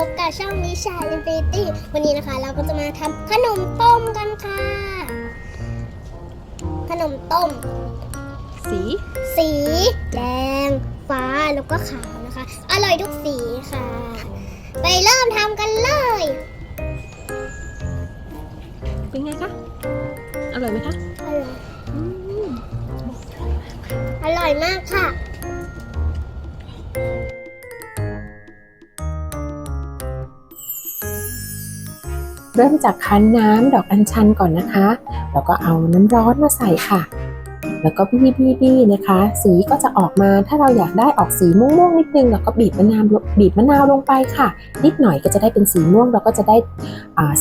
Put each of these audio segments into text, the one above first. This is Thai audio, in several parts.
ค่ะพบกับช่องนิชาอินฟินิตี้วันนี้นะคะเราก็จะมาทำขนมต้มกันค่ะ ขนมต้ม สี สีแดง ฟ้าแล้วก็ขาวนะคะ อร่อยทุกสีค่ะ ไปเริ่มทำกันเลย เป็นไงคะ อร่อยไหมคะ อร่อยอืมอร่อยมากค่ะ เริ่มจากคั้นน้ำดอกอัญชันก่อนนะคะ แล้วก็เอาน้ำร้อนมาใส่ค่ะ แล้วก็บี้บี้บี้นะคะ สีก็จะออกมาถ้าเราอยากได้ออกสีม่วงๆนิดนึงเราก็บีบมะนาวบีบมะนาวลงไปค่ะ นิดหน่อยก็จะได้เป็นสีม่วง เราก็จะได้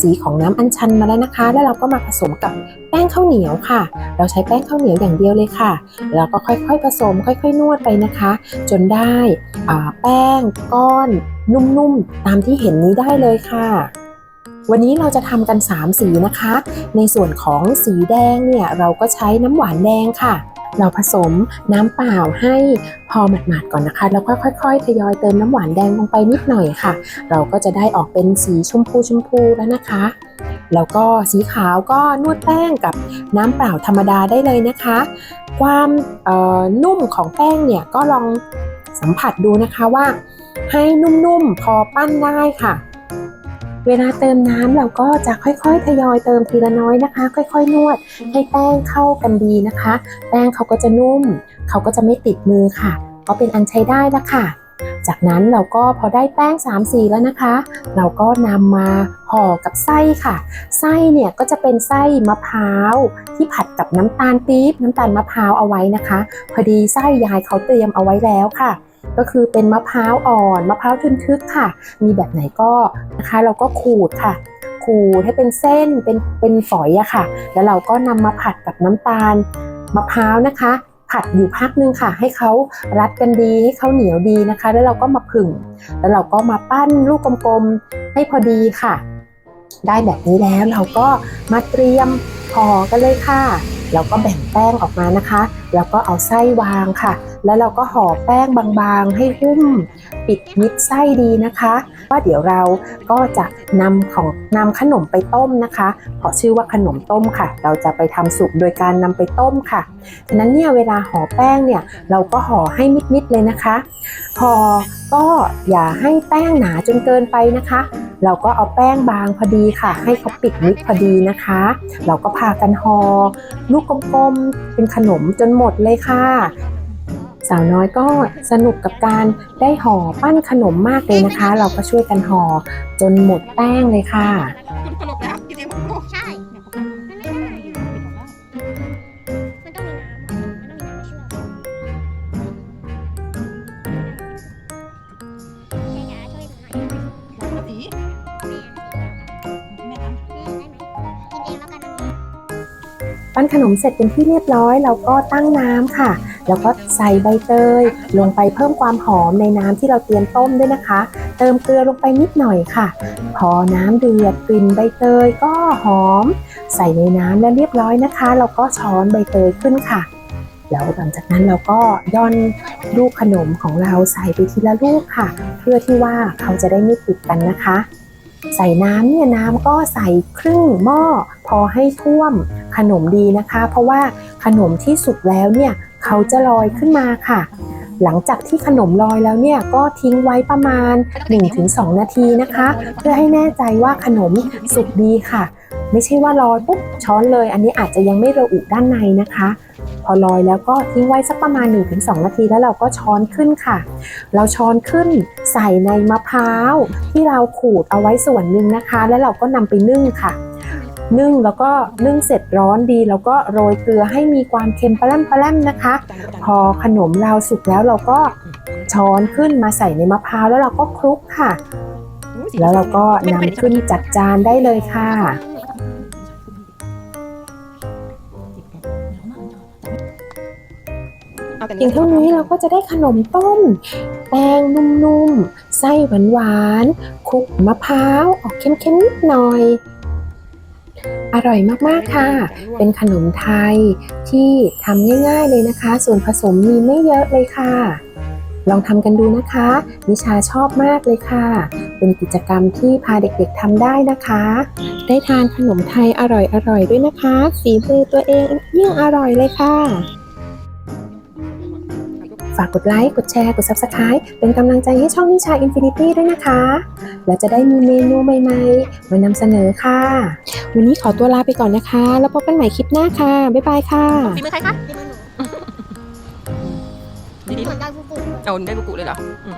สีของน้ำอัญชันมาแล้วนะคะ แล้วเราก็มาผสมกับแป้งข้าวเหนียวค่ะ เราใช้แป้งข้าวเหนียวอย่างเดียวเลยค่ะแล้วก็ค่อยๆผสม ค่อย ๆ นวดไปนะคะ จนได้แป้งก้อนนุ่มๆตามที่เห็นนี้ได้เลยค่ะ วันนี้เราจะทำกัน 3 สีนะคะ ในส่วนของสีแดงเนี่ยเราก็ใช้น้ำหวานแดงค่ะ เราผสมน้ำเปล่าให้พอหมาดๆก่อนนะคะ แล้วก็ค่อยๆ ทยอยเติมน้ำหวานแดงลงไปนิดหน่อยค่ะ เราก็จะได้ออกเป็นสีชมพูชมพูแล้วนะคะ แล้วก็สีขาวก็นวดแป้งกับน้ำเปล่าธรรมดาได้เลยนะคะ ความนุ่มของแป้งเนี่ยก็ลองสัมผัสดูนะคะว่า ให้นุ่มๆพอปั้นได้ค่ะ เวลาเติมน้ำเราก็จะค่อยๆ ทยอยเติมทีละน้อยนะคะ ค่อยๆ นวดให้แป้งเข้ากันดีนะคะ แป้งเขาก็จะนุ่ม เขาก็จะไม่ติดมือค่ะ ก็เป็นอันใช้ได้แล้วค่ะ จากนั้นเราก็พอได้แป้ง3สีแล้วนะคะ เราก็นำมาห่อกับไส้ค่ะ ไส้เนี่ยก็จะเป็นไส้มะพร้าวที่ผัดกับน้ำตาลปี๊บน้ำตาลมะพร้าวเอาไว้นะคะ พอดีไส้ยายเขาเตรียมเอาไว้แล้วค่ะ ก็คือเป็นมะพร้าวอ่อนมะพร้าวทึนทึกค่ะ มีแบบไหนก็นะคะ เราก็ขูดค่ะ ขูดให้เป็นเส้นเป็นเป็นฝอยอะค่ะ แล้วเราก็นำมาผัดกับน้ำตาลมะพร้าวนะคะ ผัดอยู่พักนึงค่ะ ให้เขารัดกันดีให้เขาเหนียวดีนะคะ แล้วเราก็มาผึ่ง แล้วเราก็มาปั้นลูกกลมๆให้พอดีค่ะ ได้แบบนี้แล้วเราก็มาเตรียมห่อกันเลยค่ะเราก็แบ่งแป้งออกมานะคะ แล้วก็เอาไส้วางค่ะ แล้วเราก็ห่อแป้งบางๆ ให้หุ้มปิดมิดไส้ดีนะคะ ว่าเดี๋ยวเราก็จะนำของนำขนมไปต้มนะคะเพราะชื่อว่าขนมต้มค่ะ เราจะไปทำสุกโดยการนำไปต้มค่ะฉะนั้นเนี่ยเวลาห่อแป้งเนี่ยเราก็ห่อให้มิดๆเลยนะคะห่อก็อย่าให้แป้งหนาจนเกินไปนะคะ เราก็เอาแป้งบางพอดีค่ะ ให้เขาปิดมิดพอดีนะคะ เราก็พากันห่อลูกกลมๆเป็นขนมจนหมดเลยค่ะ สาวน้อยก็สนุกกับการได้ห่อปั้นขนมมากเลยนะคะ เราก็ช่วยกันห่อจนหมดแป้งเลยค่ะ คุณตลกแล้วกินเองผมต้องมีน้ำอะมันต้องมีน้ำเชื่อมแม่จ๋าช่วยหน่อยสีแม่แม่ทได้ไหมกินเองแล้วกันอันนี้ปั้นขนมเสร็จเป็นที่เรียบร้อย เราก็ตั้งน้ำค่ะ แล้วก็ใส่ใบเตยลงไปเพิ่มความหอมในน้ำที่เราเตรียมต้มด้วยนะคะ เติมเกลือลงไปนิดหน่อยค่ะ พอน้ำเดือดกลิ่นใบเตยก็หอม ใส่ในน้ำแล้วเรียบร้อยนะคะ เราก็ช้อนใบเตยขึ้นค่ะแล้วหลังจากนั้นเราก็ย่อนลูกขนมของเราใส่ไปทีละลูกค่ะ เพื่อที่ว่าเขาจะได้ไม่ติดกันนะคะ ใส่น้ำเนี่ยน้ำก็ใส่ครึ่งหม้อพอให้ท่วมขนมดีนะคะ เพราะว่าขนมที่สุกแล้วเนี่ย เขาจะลอยขึ้นมาค่ะ หลังจากที่ขนมลอยแล้วเนี่ยก็ทิ้งไว้ประมาณ 1-2 นาทีนะคะ เพื่อให้แน่ใจว่าขนมสุกดีค่ะ ไม่ใช่ว่าลอยปุ๊บช้อนเลย อันนี้อาจจะยังไม่ระอุด้านในนะคะ พอลอยแล้วก็ทิ้งไว้สักประมาณ 1-2 นาทีแล้วเราก็ช้อนขึ้นค่ะ เราช้อนขึ้นใส่ในมะพร้าวที่เราขูดเอาไว้ส่วนหนึ่งนะคะ แล้วเราก็นำไปนึ่งค่ะ นึ่งแล้วก็นึ่งเสร็จร้อนดี แล้วก็โรยเกลือให้มีความเค็มปลาแรมปลาแรมนะคะ พอขนมเราสุกแล้วเราก็ช้อนขึ้นมาใส่ในมะพร้าวแล้วเราก็คลุกค่ะำแล้วเราก็นำขึ้นจัดจานได้เลยค่ะเพียงเท่านี้เราก็จะได้ขนมต้ม แป้งนุ่มๆ ไส้หวานๆคลุกมะพร้าว ออกเค็มๆนิดหน่อย อร่อยมากๆค่ะ เป็นขนมไทยที่ทำง่ายๆเลยนะคะ ส่วนผสมมีไม่เยอะเลยค่ะ ลองทำกันดูนะคะ นิชาชอบมากเลยค่ะ เป็นกิจกรรมที่พาเด็กๆทำได้นะคะ ได้ทานขนมไทยอร่อยๆด้วยนะคะ สีมือตัวเองยิ่งอร่อยเลยค่ะ ฝากกดไลค์ กดแชร์ กด Subscribe เป็นกำลังใจให้ช่องนิชาอินฟินิตี้ด้วยนะคะ และจะได้มีเมนูใหม่ๆ มานำเสนอค่ะ วันนี้ขอตัวลาไปก่อนนะคะ แล้วพบกันใหม่คลิปหน้าค่ะ บ๊ายบายค่ะฝีมือใครคะที่มันหนูดีเหมือนได้ผู้ปลูกๆเอาได้บุกุเลยเหรออืม